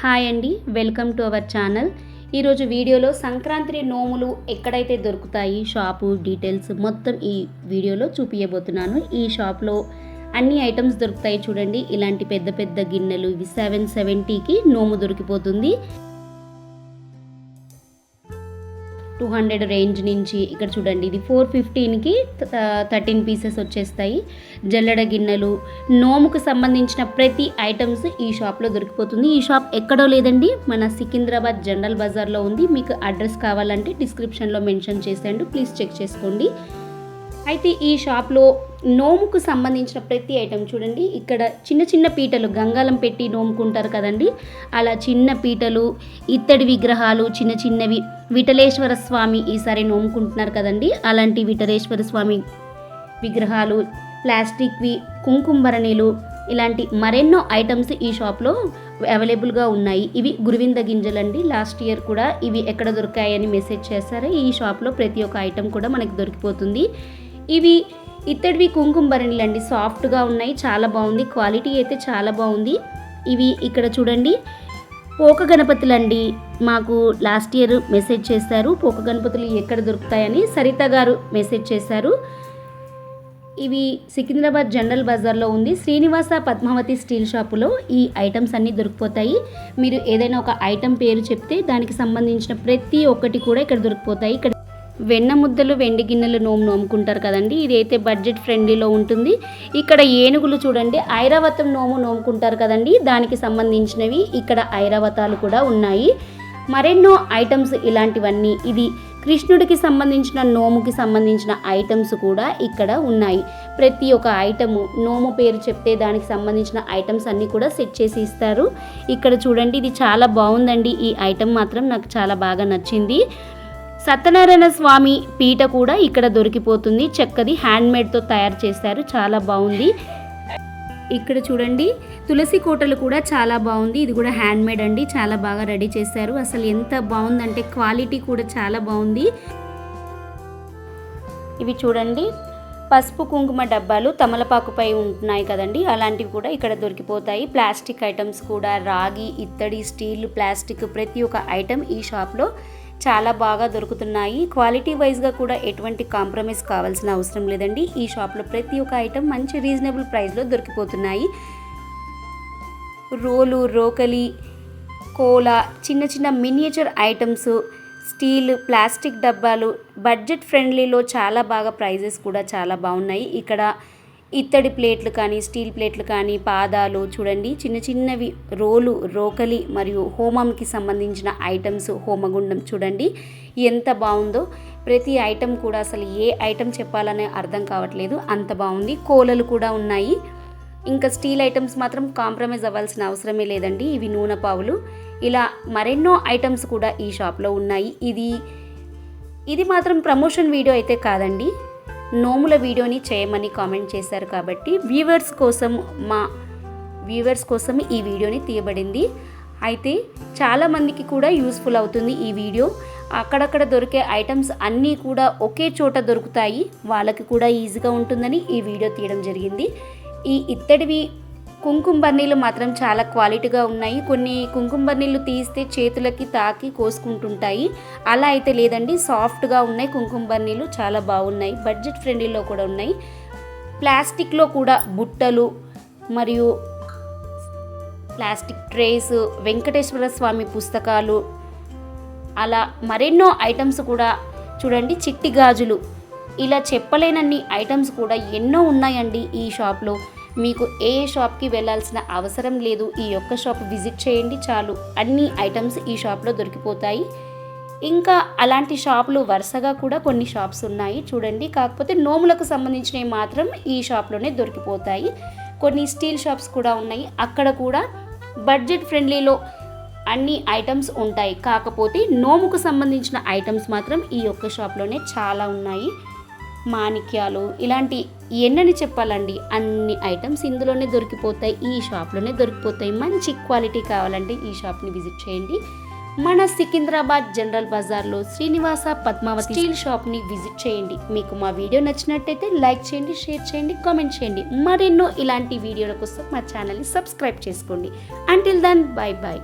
Hi అండి welcome to our channel. ఈరోజు వీడియోలో సంక్రాంతి నోములు ఎక్కడైతే దొరుకుతాయి షాపు డీటెయిల్స్ మొత్తం ఈ వీడియోలో చూపించబోతున్నాను ఈ షాప్లో అన్ని ఐటమ్స్ దొరుకుతాయి చూడండి. ఇలాంటి పెద్ద పెద్ద గిన్నెలు ఇవి సెవెన్ సెవెంటీకి నోము దొరికిపోతుంది. టూ హండ్రెడ్ రేంజ్ నుంచి ఇక్కడ చూడండి ఇది ఫోర్ ఫిఫ్టీన్కి థర్టీన్ పీసెస్ వచ్చేస్తాయి. జల్లెడ గిన్నెలు నోముకు సంబంధించిన ప్రతి ఐటమ్స్ ఈ షాప్లో దొరికిపోతుంది. ఈ షాప్ ఎక్కడో లేదండి మన సికింద్రాబాద్ జనరల్ బజార్లో ఉంది. మీకు అడ్రస్ కావాలంటే డిస్క్రిప్షన్లో మెన్షన్ చేసేయండి ప్లీజ్ చెక్ చేసుకోండి. అయితే ఈ షాప్లో నోముకు సంబంధించిన ప్రతి ఐటెం చూడండి. ఇక్కడ చిన్న చిన్న పీటలు గంగాలం పెట్టి నోముకుంటారు కదండి. అలా చిన్న పీటలు ఇత్తడి విగ్రహాలు చిన్న చిన్నవి విఠలేశ్వర స్వామి ఈసారి నోముకుంటున్నారు కదండి. అలాంటి విఠలేశ్వర స్వామి విగ్రహాలు ప్లాస్టిక్వి కుంకుమరణీలు ఇలాంటి మరెన్నో ఐటమ్స్ ఈ షాప్లో అవైలబుల్గా ఉన్నాయి. ఇవి గురువింద గింజలండి. లాస్ట్ ఇయర్ కూడా ఇవి ఎక్కడ దొరికాయని మెసేజ్ చేశారు. ఈ షాప్లో ప్రతి ఒక్క ఐటెం కూడా మనకి దొరికిపోతుంది. ఇవి ఇత్తడివి కుంకుంభరణిలు అండి సాఫ్ట్గా ఉన్నాయి. చాలా బాగుంది. క్వాలిటీ అయితే చాలా బాగుంది. ఇవి ఇక్కడ చూడండి. పోక గణపతులండి. మాకు లాస్ట్ ఇయర్ మెసేజ్ చేశారు. పోక గణపతులు ఎక్కడ దొరుకుతాయని సరిత గారు మెసేజ్ చేశారు. ఇవి సికింద్రాబాద్ జనరల్ బజార్లో ఉంది. శ్రీనివాస పద్మావతి స్టీల్ షాపులో ఈ ఐటమ్స్ అన్నీ దొరికిపోతాయి. మీరు ఏదైనా ఒక ఐటెం పేరు చెప్తే దానికి సంబంధించిన ప్రతి ఒక్కటి కూడా ఇక్కడ దొరికిపోతాయి. ఇక్కడ వెన్న ముద్దలు వెండి గిన్నెలు నోము నోముకుంటారు కదండి. ఇది అయితే బడ్జెట్ ఫ్రెండ్లీలో ఉంటుంది. ఇక్కడ ఏనుగులు చూడండి ఐరావతం నోము నోముకుంటారు కదండి. దానికి సంబంధించినవి ఇక్కడ ఐరావతాలు కూడా ఉన్నాయి. మరెన్నో ఐటమ్స్ ఇలాంటివన్నీ ఇది కృష్ణుడికి సంబంధించిన నోముకి సంబంధించిన ఐటమ్స్ కూడా ఇక్కడ ఉన్నాయి. ప్రతి ఒక్క ఐటము నోము పేరు చెప్తే దానికి సంబంధించిన ఐటమ్స్ అన్నీ కూడా సెట్ చేసి ఇస్తారు. ఇక్కడ చూడండి ఇది చాలా బాగుందండి. ఈ ఐటమ్ మాత్రం నాకు చాలా బాగా నచ్చింది. సత్యనారాయణ స్వామి పీట కూడా ఇక్కడ దొరికిపోతుంది. చెక్కది హ్యాండ్మేడ్తో తయారు చేశారు. చాలా బాగుంది. ఇక్కడ చూడండి తులసి కోటలు కూడా చాలా బాగుంది. ఇది కూడా హ్యాండ్మేడ్ అండి. చాలా బాగా రెడీ చేశారు. అసలు ఎంత బాగుందంటే క్వాలిటీ కూడా చాలా బాగుంది. ఇవి చూడండి పసుపు కుంకుమ డబ్బాలు తమలపాకుపై ఉంటున్నాయి కదండి. అలాంటివి కూడా ఇక్కడ దొరికిపోతాయి. ప్లాస్టిక్ ఐటమ్స్ కూడా రాగి ఇత్తడి స్టీల్ ప్లాస్టిక్ ప్రతి ఒక్క ఐటమ్ ఈ షాప్లో చాలా బాగా దొరుకుతున్నాయి. క్వాలిటీ వైజ్గా కూడా ఎటువంటి కాంప్రమైజ్ కావాల్సిన అవసరం లేదండి. ఈ షాప్లో ప్రతి ఒక్క ఐటెం మంచి రీజనబుల్ ప్రైస్లో దొరికిపోతున్నాయి. రోలు రోకలి కోలా చిన్న చిన్న మినియేచర్ ఐటమ్స్ స్టీల్ ప్లాస్టిక్ డబ్బాలు బడ్జెట్ ఫ్రెండ్లీలో చాలా బాగా ప్రైజెస్ కూడా చాలా బాగున్నాయి. ఇక్కడ ఇత్తడి ప్లేట్లు కానీ స్టీల్ ప్లేట్లు కానీ పాదాలు చూడండి. చిన్న చిన్నవి రోలు రోకలి మరియు హోమంకి సంబంధించిన ఐటమ్స్ హోమగుండం చూడండి. ఎంత బాగుందో. ప్రతి ఐటెం కూడా అసలు ఏ ఐటెం చెప్పాలనే అర్థం కావట్లేదు. అంత బాగుంది. కోలలు కూడా ఉన్నాయి. ఇంకా స్టీల్ ఐటమ్స్ మాత్రం కాంప్రమైజ్ అవ్వాల్సిన అవసరమే లేదండి. ఇవి నూనె పావులు. ఇలా మరెన్నో ఐటమ్స్ కూడా ఈ షాప్లో ఉన్నాయి. ఇది ఇది మాత్రం ప్రమోషన్ వీడియో అయితే కాదండి. నోముల వీడియోని చేయమని కామెంట్ చేశారు కాబట్టి వ్యూవర్స్ కోసం మా వ్యూవర్స్ కోసం ఈ వీడియోని తీయబడింది. అయితే చాలామందికి కూడా యూస్ఫుల్ అవుతుంది ఈ వీడియో. అక్కడక్కడ దొరికే ఐటమ్స్ అన్నీ కూడా ఒకే చోట దొరుకుతాయి. వాళ్ళకి కూడా ఈజీగా ఉంటుందని ఈ వీడియో తీయడం జరిగింది. ఈ ఇత్తడివి కుంకుమ బన్నీలు మాత్రం చాలా క్వాలిటీగా ఉన్నాయి. కొన్ని కుంకుమ బన్నీలు తీస్తే చేతులకి తాకి కోసుకుంటుంటాయి. అలా అయితే లేదండి. సాఫ్ట్గా ఉన్నాయి. కుంకుమ బన్నీలు చాలా బాగున్నాయి. బడ్జెట్ ఫ్రెండ్లీలో కూడా ఉన్నాయి. ప్లాస్టిక్లో కూడా బుట్టలు మరియు ప్లాస్టిక్ ట్రేస్ వెంకటేశ్వర స్వామి పుస్తకాలు అలా మరెన్నో ఐటమ్స్ కూడా చూడండి. చిట్టి గాజులు. ఇలా చెప్పలేనన్ని ఐటమ్స్ కూడా ఎన్నో ఉన్నాయండి ఈ షాప్లో. మీకు ఏ షాప్కి వెళ్ళాల్సిన అవసరం లేదు ఈ యొక్క షాప్ విజిట్ చేయండి చాలు. అన్ని ఐటమ్స్ ఈ షాప్లో దొరికిపోతాయి. ఇంకా అలాంటి షాపులు వరుసగా కూడా కొన్ని షాప్స్ ఉన్నాయి చూడండి. కాకపోతే నోములకు సంబంధించినవి మాత్రం ఈ షాప్లోనే దొరికిపోతాయి. కొన్ని స్టీల్ షాప్స్ కూడా ఉన్నాయి. అక్కడ కూడా బడ్జెట్ ఫ్రెండ్లీలో అన్ని ఐటమ్స్ ఉంటాయి. కాకపోతే నోముకు సంబంధించిన ఐటమ్స్ మాత్రం ఈ యొక్క షాప్లోనే చాలా ఉన్నాయి. మాణిక్యాలు ఇలాంటి ఎన్నని చెప్పాలండి అన్ని ఐటమ్స్ ఇందులోనే దొరికిపోతాయి ఈ షాప్లోనే దొరికిపోతాయి. మంచి క్వాలిటీ కావాలంటే ఈ షాప్ని విజిట్ చేయండి. మన సికింద్రాబాద్ జనరల్ బజార్లో శ్రీనివాస పద్మావతి స్టీల్ షాప్ని విజిట్ చేయండి. మీకు మా వీడియో నచ్చినట్టయితే లైక్ చేయండి షేర్ చేయండి కామెంట్ చేయండి. మరెన్నో ఇలాంటి వీడియోల కోసం మా ఛానల్ని సబ్స్క్రైబ్ చేసుకోండి. Until then bye bye